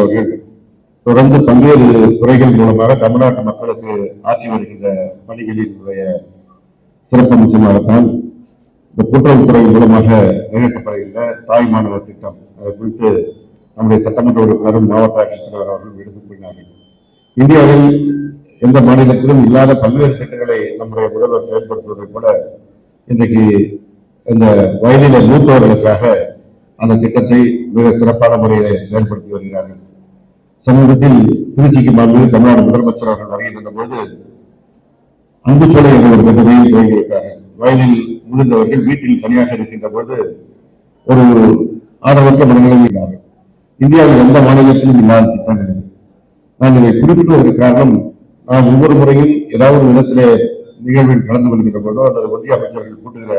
அவர்கள் தொடர்ந்து பல்வேறு துறைகள் மூலமாக தமிழ்நாட்டு மக்களுக்கு ஆற்றி வருகின்ற பணிகளினுடைய சிறப்பு அம்சமாகத்தான் இந்த கூட்டுறவுத்துறை மூலமாக நிறைவேற்றப்படுகின்ற தாய் மாணவர் திட்டம். அதை குறித்து நம்முடைய சட்டமன்ற உறுப்பினரும் மாவட்ட ஆட்சித்தலைவர் அவர்கள் எடுத்து கூறினார்கள் இந்தியாவில் எந்த மாநிலத்திலும் இல்லாத பல்வேறு திட்டங்களை நம்முடைய முதல்வர் செயல்படுத்துவதை கூட இன்றைக்கு இந்த வயதில மூத்தவர்களுக்காக அந்த திட்டத்தை மிக சிறப்பான முறையில் செயல்படுத்தி வருகிறார்கள். சமீபத்தில் திருச்சிக்கு மாண்பு தமிழ்நாடு முதலமைச்சர் அவர்கள் வருகின்ற போது அன்புச்சோலை என்ற ஒரு திட்டத்தையும் துவங்கி வயதில் முதிர்ந்தவர்கள் வீட்டில் தனியாக இருக்கின்ற போது ஒரு ஆதரவற்ற மனநிலையில் இந்தியாவில் எந்த மாநிலத்திலும் இல்லாத திட்டங்கள். நான் இதை குறிப்பிடுவதற்கு காரணம் நான் ஒவ்வொரு முறையும் ஏதாவது ஒரு இடத்திலே நிகழ்வில் கலந்து கொள்கின்ற போதோ அல்லது ஒன்றிய அமைச்சர்கள் கூட்டுகிற